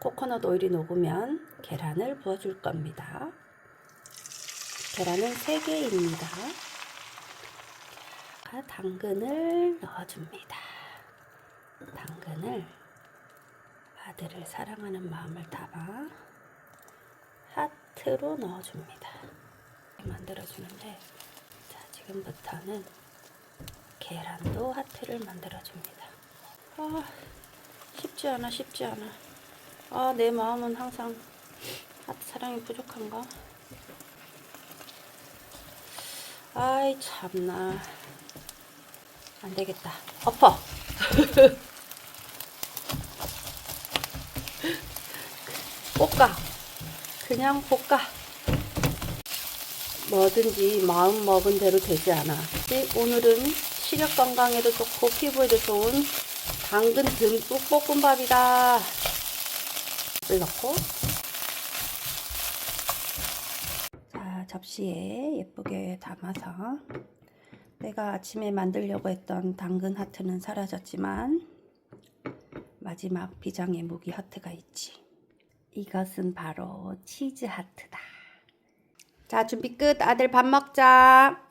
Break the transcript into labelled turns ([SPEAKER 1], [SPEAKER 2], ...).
[SPEAKER 1] 코코넛 오일이 녹으면 계란을 부어줄 겁니다. 계란은 3개입니다. 자, 당근을 넣어줍니다. 당근을 아들을 사랑하는 마음을 담아 하트로 넣어줍니다. 만들어주는데 자 지금부터는 계란도 하트를 만들어줍니다. 아 쉽지 않아 쉽지 않아. 아 내 마음은 항상 사랑이 부족한가? 아이 참나 안 되겠다. 엎어. 볶아. 그냥 볶아. 뭐든지 마음 먹은 대로 되지 않아. 오늘은 시력 건강에도 좋고 피부에도 좋은 당근 듬뿍 볶음밥이다. 물 넣고 자 접시에 예쁘게 담아서 내가 아침에 만들려고 했던 당근 하트는 사라졌지만 마지막 비장의 무기 하트가 있지. 이것은 바로 치즈 하트다. 자, 준비 끝. 아들 밥 먹자.